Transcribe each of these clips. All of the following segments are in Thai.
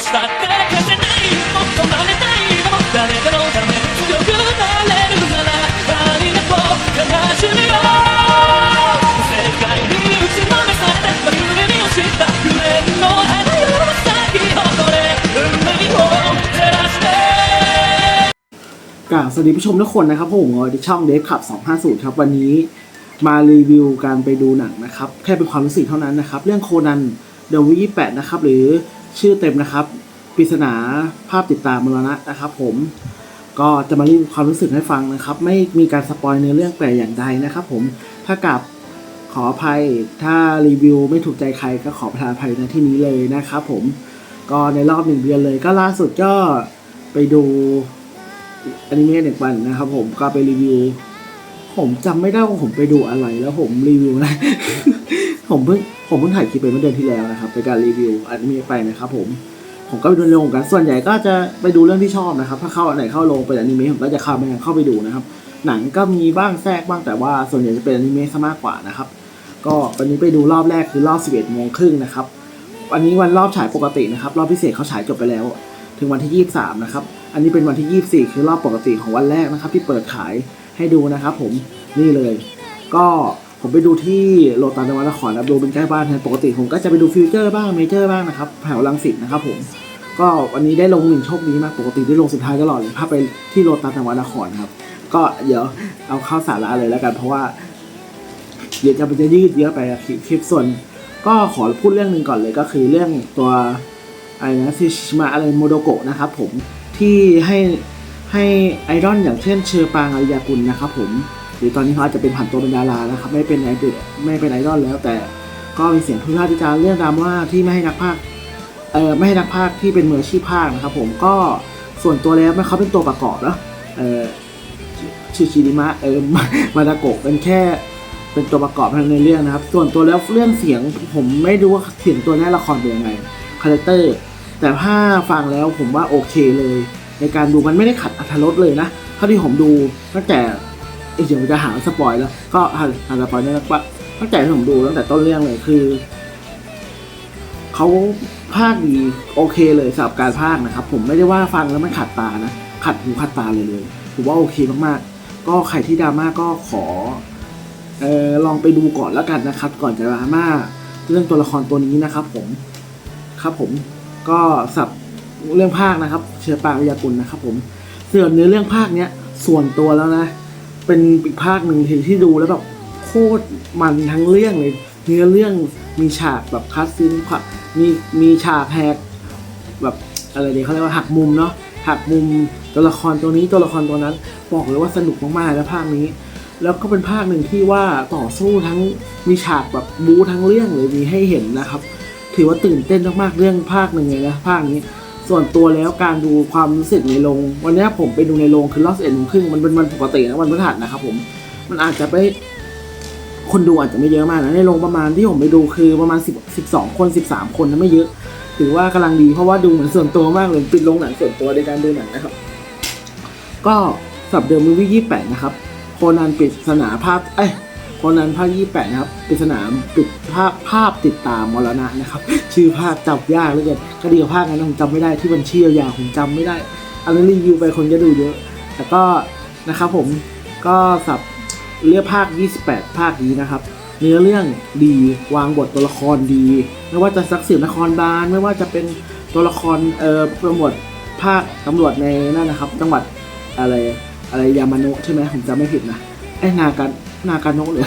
したって消せないもっと真似たいも誰かのため強くなれるならありがとう悲しみを世界に打ちのめされた夢見をした夢の花よ咲き誇れ運命を照らして กราบสวัสดีผู้ชมทุกคนนะครับผมในช่องเดฟขับ 250 ครับ วันนี้มารีวิวการไปดูหนังนะครับ แค่เป็นความรู้สึกเท่านั้นนะครับ เรื่องโคนันเดวิยี่แปดนะครับ หรือ ชื่อเต็มนะครับปริศนาภาพติดตามมรณะนะครับ ผมก็จะมารีวิวความรู้สึกให้ฟังนะครับ ไม่มีการสปอยในเรื่องแต่อย่างใดนะครับ ผมถ้ากับขออภัยถ้ารีวิวไม่ถูกใจใครก็ขอประทานอภัยในที่นี้เลยนะครับผมก็ในรอบหนึ่งเดือนเลย ก็ล่าสุดก็ไปดูอนิเมะหนึ่งวันนะครับ ผมก็ไปรีวิว ผมจำไม่ได้ว่าผมไปดูอะไรแล้วผมรีวิวอะผมเพิ่ง ผมเพิ่งถ่ายคลิปไปเมื่อเดือนที่แล้วนะครับเป็นการรีวิวอนิเมะไปนะครับผมผมก็ไปดูในโรงกันส่วนใหญ่ก็จะไปดูเรื่องที่ชอบนะครับ ถ้าเข้าอันไหนเข้าโรงเป็นอนิเมะผมก็จะเข้าไปเข้าไปดูนะครับ หนังก็มีบ้างแทรกบ้างแต่ว่าส่วนใหญ่จะเป็นอนิเมะซะมากกว่านะครับ ก็วันนี้ไปดูรอบแรกคือรอบ 11โมงครึ่งนะครับวันนี้วันรอบฉายปกตินะครับ รอบพิเศษเขาฉายจบไปแล้ว ถึงวันที่ 23 นะครับ อันนี้เป็นวันที่ 24 คือรอบปกติของวันแรกนะครับ ที่เปิดขายให้ดูนะครับ ผมนี่เลย ก็ ผมไปดูที่โลตัสนวัตนครนะครับดูเป็นใกล้บ้านแทนปกติผมก็จะไปดูฟิวเจอร์บ้างเมเจอร์บ้างนะครับแถวลังสิตนะครับผมก็วันนี้ได้ลงหนึ่งโชคดีมากปกติได้ลงสุดท้ายตลอดเลยพาไปที่โลตัสนวัตนครครับ ก็เดี๋ยวเอาเข้าสาระเลยแล้วกัน เพราะว่าเดี๋ยวจะมันจะยืดเยอะไปคลิปคลิปส่วน ก็ขอพูดเรื่องหนึ่งก่อนเลยก็คือเรื่องตัวอะไรนะซิชิมะอะไรโมโดโกะนะครับผมที่ให้ให้ไอดอลอย่างเช่นเชอปางอริยากุลนะครับผม หรือตอนนี้เขาอาจจะเป็นผันตัวเป็นดารานะครับไม่เป็นไอดอลไม่เป็นไอดอลแล้ว แต่ก็มีเสียงพูดพาดวิจารณ์เรื่องดราม่าที่ไม่ให้นักพากเอ่อไม่ให้นักพากที่เป็นมืออาชีพพากนะครับ ผมก็ส่วนตัวแล้วเขาเป็นตัวประกอบนะเออชิชิริมะเออมาดาโกะเป็นแค่เป็นตัวประกอบในเรื่องนะครับ ส่วนตัวแล้วเรื่องเสียงผมไม่รู้ว่าเสียงตัวในละครเป็นยังไงคาแรคเตอร์แต่ถ้าฟังแล้วผมว่าโอเคเลย ในการดูมันไม่ได้ขัดอัธรสเลยนะเท่าที่ผมดูตั้งแต่ เอ้เดี๋ยวจะหาสปอยแล้ว ก็หาหาสปอยนี่แล้วว่าตั้งแต่ที่ผมดูตั้งแต่ต้นเรื่องเลยคือเขาพากย์ดีโอเคเลยสำหรับการพากย์นะครับ ผมไม่ได้ว่าฟังแล้วมันขัดตานะขัดหูขัดตาเลยเลยผมว่าโอเคมากๆ ก็ใครที่ดราม่าก็ขอเออลองไปดูก่อนแล้วกันนะครับ ก่อนจะดราม่าเรื่องตัวละครตัวนี้นะครับ ผมครับผมก็สับเรื่องภาคนะครับ เชื้อปาวิยากุลนะครับ ผมส่วนเนื้อเรื่องภาคเนี้ยส่วนตัวแล้วนะ เป็นอีกภาคหนึ่งที่ที่ดูแล้วแบบโคตรมันทั้งเรื่องเลยเนื้อเรื่องมีฉากแบบคัสซินมีมีฉากแหกแบบอะไรดีเขาเรียกว่าหักมุมเนาะหักมุมตัวละครตัวนี้ตัวละครตัวนั้น บอกเลยว่าสนุกมากๆแล้วภาคนี้ แล้วก็เป็นภาคหนึ่งที่ว่าต่อสู้ทั้งมีฉากแบบบูทั้งเรื่องเลยมีให้เห็นนะครับ ถือว่าตื่นเต้นมากๆเรื่องภาคหนึ่งเลยนะภาคนี้ ส่วนตัวแล้วการดูความรู้สึกในโรงวันนี้ผมไปดูในโรงคือรอบสิบเอ็ดโมงครึ่งมันเป็นวันปกตินะวันพฤหัสนะครับผมมันอาจจะไปคนดูอาจจะไม่เยอะมากนะในโรงประมาณที่ผมไปดูคือประมาณสิบสิบสองคนสิบสามคนนะไม่เยอะ ถือว่ากำลังดีเพราะว่าดูเหมือนส่วนตัวมากเลยปิดโรงหนังส่วนตัวในการดูหนังนะครับ ก็สับเดิมมูวี่ยี่แปดนะครับ โคนันปริศนาภาพเอ้ย โคนันภาคยี่แปดนะครับปริศนาปิดภาพภาพติดตามมรณะนะครับ ชื่อภาคจำยากเหลือเกินก็ดีกว่าภาคนั้นผมจำไม่ได้ที่มันชื่อยาวผมจำไม่ได้ อันนั้นรีวิวไปคนก็ดูเยอะแต่ก็นะครับผมก็สับเลือกภาค 28 ภาคนี้นะครับ เนื้อเรื่องดีวางบทตัวละครดี ไม่ว่าจะสักสืบนครบาลไม่ว่าจะเป็นตัวละครเอ่อตำรวจภาคตำรวจในนั่นนะครับ จังหวัดอะไรอะไรยามาโนะใช่ไหมผมจำไม่ผิดนะ ไอ้นาการนาการโนะเลย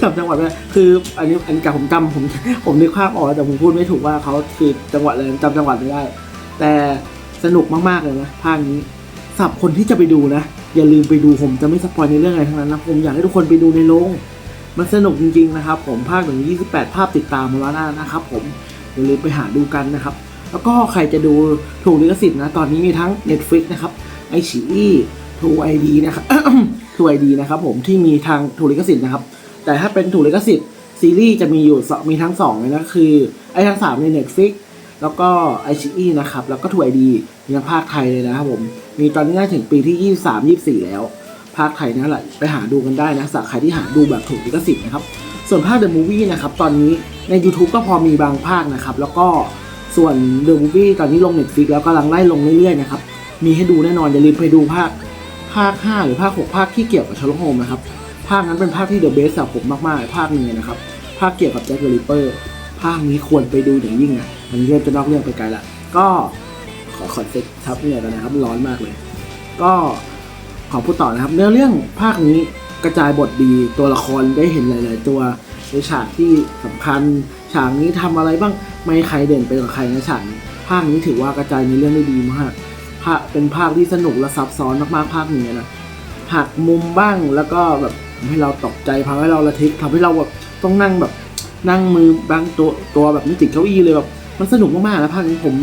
จำจังหวัดไม่ได้คืออันนี้อันนี้กับผมจำผมผมนึกภาพออกแต่ผมพูดไม่ถูกว่าเขาคือจังหวัดอะไรจำจังหวัดไม่ได้ แต่สนุกมากๆเลยนะภาคนี้สำหรับคนที่จะไปดูนะอย่าลืมไปดูผมจะไม่สปอยในเรื่องอะไรทั้งนั้นนะผมอยากให้ทุกคนไปดูในโรงมันสนุกจริงๆนะครับ ผมภาคหนึ่งยี่สิบแปดภาพติดตามมาแล้วนะครับ ผมอย่าลืมไปหาดูกันนะครับ แล้วก็ใครจะดูถูกลิขสิทธิ์นะ ตอนนี้มีทั้ง Netflix นะครับไอชีอีทูไอดีนะครับ ทูไอดีนะครับผมที่มีทางถูกลิขสิทธิ์นะครับ แต่ถ้าเป็นถูกลิขสิทธิ์ซีรีส์จะมีอยู่มีทั้งสองเลยนะคือไอทั้งสามใน Netflix แล้วก็ไอชีนะครับแล้วก็ถูกไอดีมีทั้งภาคไทยเลยนะครับผมมีตอนนี้น่าถึงปีที่ 23 24 แล้ว ภาคไทยนั่นแหละไปหาดูกันได้นะสำหรับใครที่หาดูแบบถูกลิขสิทธิ์นะครับส่วนภาค The Movie นะครับตอนนี้ใน YouTube ก็พอมีบางภาคนะครับแล้วก็ส่วนเดอะมูฟวี่ตอนนี้ลงเน็ตฟิกแล้วกำลังไล่ลงเรื่อยๆนะครับมีให้ดูแน่นอนอย่าลืมไปดูภาค ภาค 5 หรือภาค 6 ภาคที่เกี่ยวกับชาร์ลโฮมนะครับ ภาคนั้นเป็นภาคที่เดอะเบสสำหรับผมมากๆ ภาคหนึ่งนะครับ ภาคเกี่ยวกับแจ็คเดอะริปเปอร์ ภาคนี้ควรไปดูอย่างยิ่งนะอันนี้เริ่มจะนอกเรื่องไปไกลละ ก็ขอคอนเซ็ปต์ทับเนี่ยกันนะครับ ร้อนมากเลย ก็ขอพูดต่อนะครับ เนื้อเรื่องภาคนี้กระจายบทดีตัวละครได้เห็นหลาย ๆ ตัวในฉากที่สำคัญ ฉากนี้ทำอะไรบ้างไม่ใครเด่นไปกว่าใครในฉากนี้ภาคนี้ถือว่ากระจายในเรื่องได้ดีมาก ภาคเป็นภาคที่สนุกและซับซ้อนมากๆภาคนี้นะหักมุมบ้างแล้วก็แบบทำให้เราตกใจทำให้เราระทึกทำให้เราแบบต้องนั่งแบบนั่งมือบางตัวตัวแบบไม่ติดเก้าอี้เลยแบบมันสนุกมากๆนะภาคนี้ผม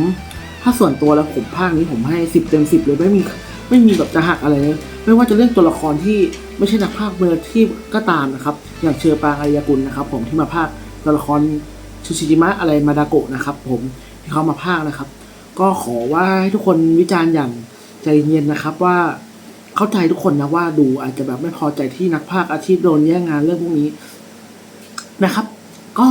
ถ้าส่วนตัวแล้วผมภาคนี้ผมให้สิบเต็มสิบเลยไม่มีไม่มีแบบจะหักอะไรเลยไม่ว่าจะเรื่องตัวละครที่ไม่ใช่นักภาคมืออาชีพก็ตามนะครับ อย่างเชอปางอารยากุลนะครับ ผมที่มาภาคตัวละครชูชิจิมะอะไรมาดาโกะนะครับ ผมที่เขามาภาคนะครับ ก็ขอว่าให้ทุกคนวิจารณ์อย่างใจเย็นนะครับว่าเข้าใจทุกคนนะว่าดูอาจจะแบบไม่พอใจที่นักภาคอาชีพโดนแย่งงานเรื่องพวกนี้นะครับ ก็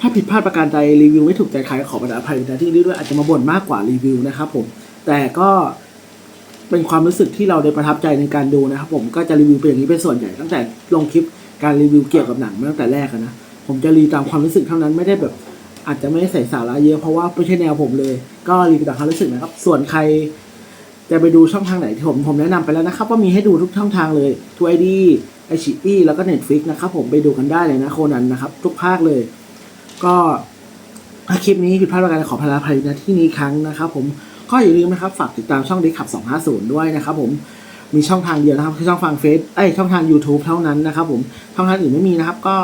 ถ้าผิดพลาดประการใดรีวิวไม่ถูกใจใครขอประทานอภัยในที่นี้ด้วยอาจจะมาบ่นมากกว่ารีวิวนะครับผมแต่ก็เป็นความรู้สึกที่เราได้ประทับใจในการดูนะครับ ผมก็จะรีวิวเป็นอย่างนี้เป็นส่วนใหญ่ตั้งแต่ลงคลิปการรีวิวเกี่ยวกับหนังมาตั้งแต่แรกนะผมจะรีตามความรู้สึกเท่านั้นไม่ได้แบบ อาจจะไม่ใส่สาระเยอะเพราะว่าไม่ใช่แนวผมเลย ก็รีวิวตามความรู้สึกนะครับ ส่วนใครจะไปดูช่องทางไหนที่ผมผมแนะนำไปแล้วนะครับว่ามีให้ดูทุกช่องทางเลยทูไอดีไอชิปี้แล้วก็ Netflix นะครับผมไปดูกันได้เลยนะโคนันนะครับ ทุกภาคเลย ก็ถ้าคลิปนี้ผิดพลาดประการขอพลาภัยนะที่นี้ครั้งนะครับ ผมก็อย่าลืมนะครับฝากติดตามช่องดิขับ 250 ด้วยนะครับผมมีช่องทางเดียวนะครับคือช่องฟังเฟซไอช่องทาง YouTube เท่านั้นนะครับผมช่องทางอื่นไม่มีนะครับก็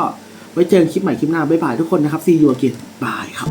ไว้เจอกันคลิปใหม่คลิปหน้า บ๊ายบายทุกคนนะครับซีอูอเกิบายครับ